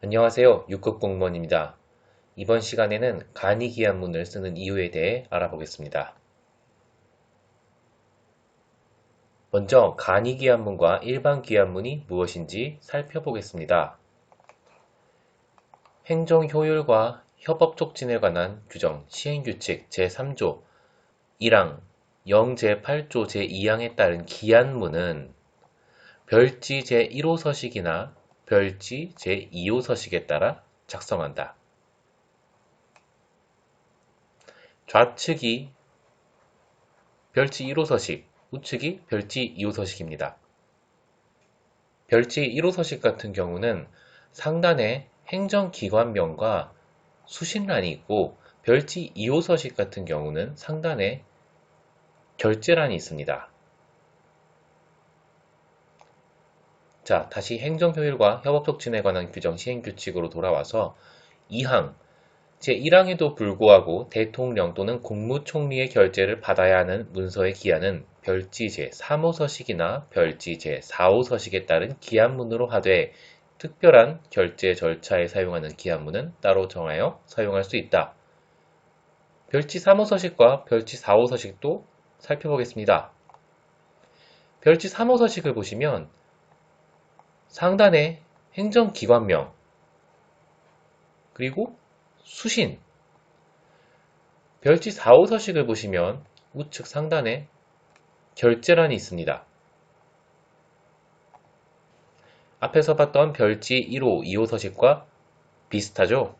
안녕하세요. 6급 공무원입니다. 이번 시간에는 간이 기한문을 쓰는 이유에 대해 알아보겠습니다. 먼저 간이 기한문과 일반 기한문이 무엇인지 살펴보겠습니다. 행정 효율과 협업 촉진에 관한 규정 시행규칙 제3조 1항 0 제8조 제2항에 따른 기한문은 별지 제1호 서식이나 별지 제2호 서식에 따라 작성한다. 좌측이 별지 1호 서식, 우측이 별지 2호 서식입니다. 별지 1호 서식 같은 경우는 상단에 행정기관명과 수신란이 있고 별지 2호 서식 같은 경우는 상단에 결제란이 있습니다. 자, 다시 행정효율과 협업 촉진에 관한 규정 시행규칙으로 돌아와서 2항, 제1항에도 불구하고 대통령 또는 국무총리의 결재를 받아야 하는 문서의 기한은 별지 제3호 서식이나 별지 제4호 서식에 따른 기한문으로 하되 특별한 결제 절차에 사용하는 기한문은 따로 정하여 사용할 수 있다. 별지 3호 서식과 별지 4호 서식도 살펴보겠습니다. 별지 3호 서식을 보시면 상단에 행정기관명, 그리고 수신, 별지 4호 서식을 보시면 우측 상단에 결제란이 있습니다. 앞에서 봤던 별지 1호, 2호 서식과 비슷하죠?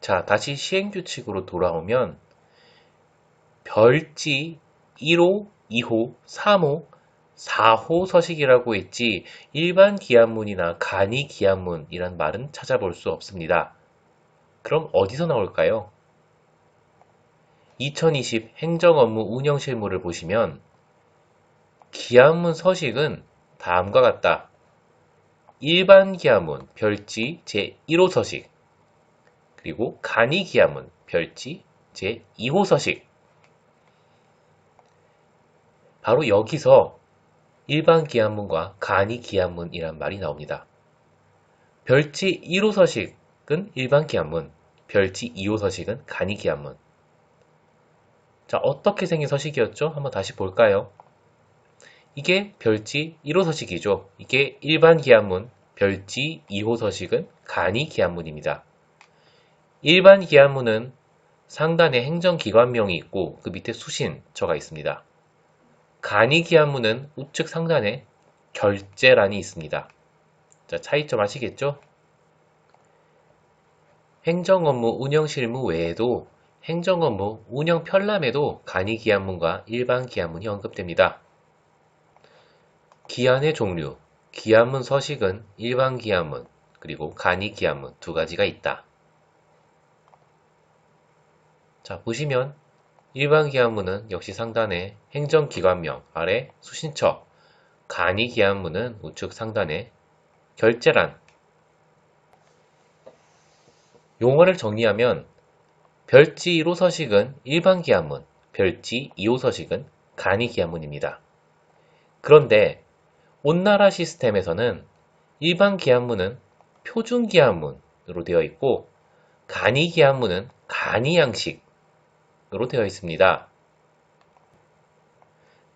자, 다시 시행규칙으로 돌아오면 별지 1호, 2호, 3호, 4호 서식이라고 했지 일반 기한문이나 간이 기한문이란 말은 찾아볼 수 없습니다. 그럼 어디서 나올까요? 2020 행정업무 운영 실무를 보시면 기한문 서식은 다음과 같다. 일반 기한문 별지 제1호 서식 그리고 간이 기한문 별지 제2호 서식 바로 여기서 일반 기한문과 간이 기한문이란 말이 나옵니다. 별지 1호 서식은 일반 기한문, 별지 2호 서식은 간이 기한문. 자, 어떻게 생긴 서식이었죠? 한번 다시 볼까요? 이게 별지 1호 서식이죠. 이게 일반 기한문, 별지 2호 서식은 간이 기한문입니다. 일반 기한문은 상단에 행정기관명이 있고 그 밑에 수신처가 있습니다. 간이 기한문은 우측 상단에 결제란이 있습니다. 자, 차이점 아시겠죠? 행정업무 운영실무 외에도 행정업무 운영 편람에도 간이 기한문과 일반 기한문이 언급됩니다. 기한의 종류, 기한문 서식은 일반 기한문, 그리고 간이 기한문 두 가지가 있다. 자, 보시면 일반 기한문은 역시 상단에 행정기관명 아래 수신처, 간이 기한문은 우측 상단에 결제란 용어를 정리하면 별지 1호 서식은 일반 기한문, 별지 2호 서식은 간이 기한문입니다. 그런데 온나라 시스템에서는 일반 기한문은 표준 기한문으로 되어 있고 간이 기한문은 간이 양식, 으로 되어 있습니다.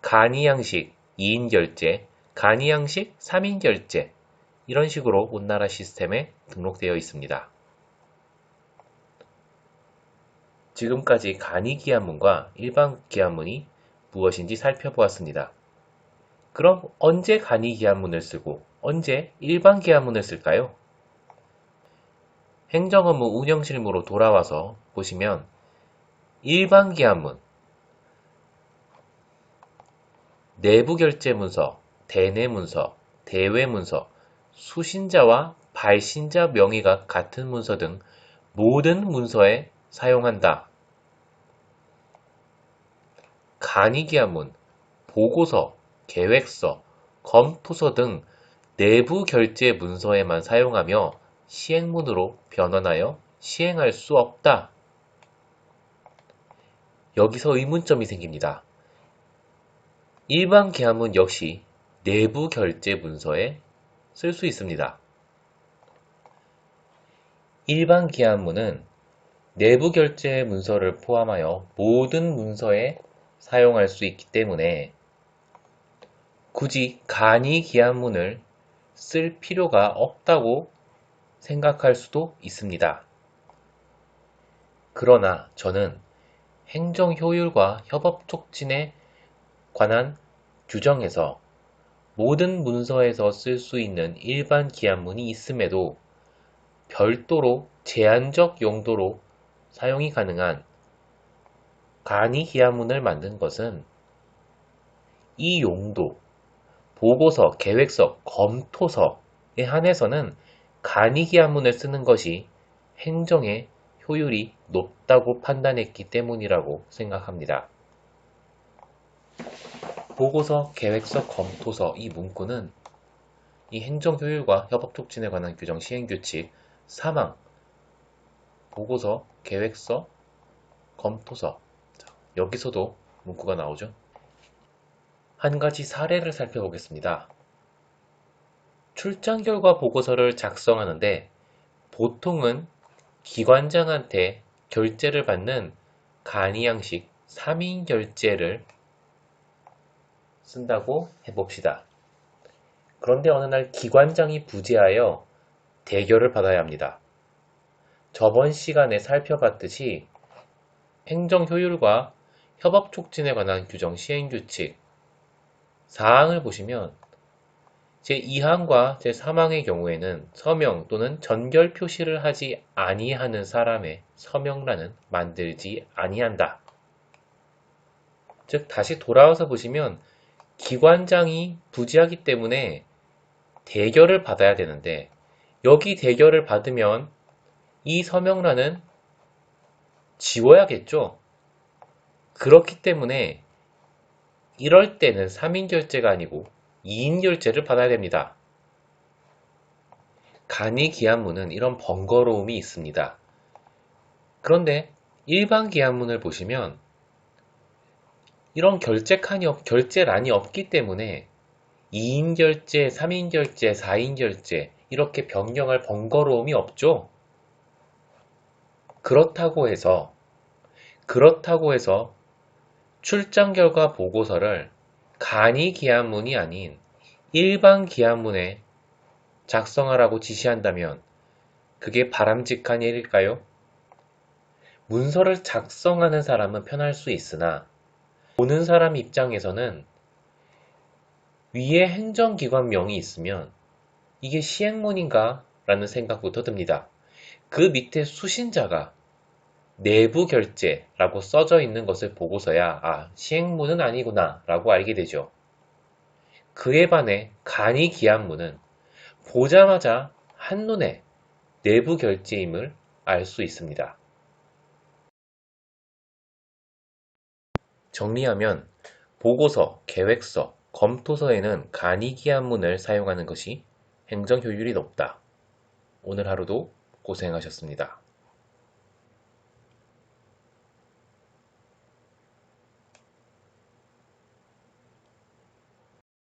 간이 양식 2인 결제, 간이 양식 3인 결제 이런 식으로 온나라 시스템에 등록되어 있습니다. 지금까지 간이 기한문과 일반 기한문이 무엇인지 살펴보았습니다. 그럼 언제 간이 기한문을 쓰고 언제 일반 기한문을 쓸까요? 행정업무 운영실무로 돌아와서 보시면 일반 기한문, 내부 결제 문서, 대내 문서, 대외 문서, 수신자와 발신자 명의가 같은 문서 등 모든 문서에 사용한다. 간이기한문, 보고서, 계획서, 검토서 등 내부 결제 문서에만 사용하며 시행문으로 변환하여 시행할 수 없다. 여기서 의문점이 생깁니다. 일반 계약문 역시 내부 결제 문서에 쓸 수 있습니다. 일반 기한문은 내부 결제 문서를 포함하여 모든 문서에 사용할 수 있기 때문에 굳이 간이 기한문을 쓸 필요가 없다고 생각할 수도 있습니다. 그러나 저는 행정 효율과 협업 촉진에 관한 규정에서 모든 문서에서 쓸 수 있는 일반 기한문이 있음에도 별도로 제한적 용도로 사용이 가능한 간이 기한문을 만든 것은 이 용도, 보고서, 계획서, 검토서에 한해서는 간이 기한문을 쓰는 것이 행정의 효율이 높다고 판단했기 때문이라고 생각합니다. 보고서, 계획서, 검토서 이 문구는 이 행정 효율과 협업 촉진에 관한 규정 시행 규칙 사망, 보고서, 계획서, 검토서 자, 여기서도 문구가 나오죠. 한 가지 사례를 살펴보겠습니다. 출장 결과 보고서를 작성하는데 보통은 기관장한테 결제를 받는 간이 양식 3인 결제를 쓴다고 해봅시다. 그런데 어느 날 기관장이 부재하여 대결을 받아야 합니다. 저번 시간에 살펴봤듯이 행정 효율과 협업 촉진에 관한 규정 시행 규칙 사항을 보시면 제2항과 제3항의 경우에는 서명 또는 전결 표시를 하지 아니하는 사람의 서명란은 만들지 아니한다. 즉 다시 돌아와서 보시면 기관장이 부재하기 때문에 대결을 받아야 되는데 여기 대결을 받으면 이 서명란은 지워야겠죠. 그렇기 때문에 이럴 때는 3인 결제가 아니고 2인 결제를 받아야 됩니다. 간이 기한문은 이런 번거로움이 있습니다. 그런데 일반 기한문을 보시면 이런 결제 칸이 없, 결제란이 없기 때문에 2인 결제, 3인 결제, 4인 결제 이렇게 변경할 번거로움이 없죠. 그렇다고 해서 그렇다고 해서 출장 결과 보고서를 간이 기한문이 아닌 일반 기한문에 작성하라고 지시한다면 그게 바람직한 일일까요? 문서를 작성하는 사람은 편할 수 있으나 보는 사람 입장에서는 위에 행정기관 명이 있으면 이게 시행문인가? 라는 생각부터 듭니다. 그 밑에 수신자가 내부 결제라고 써져 있는 것을 보고서야 아, 시행문은 아니구나 라고 알게 되죠. 그에 반해 간이 기한문은 보자마자 한눈에 내부 결제임을 알 수 있습니다. 정리하면 보고서, 계획서, 검토서에는 간이 기한문을 사용하는 것이 행정 효율이 높다. 오늘 하루도 고생하셨습니다.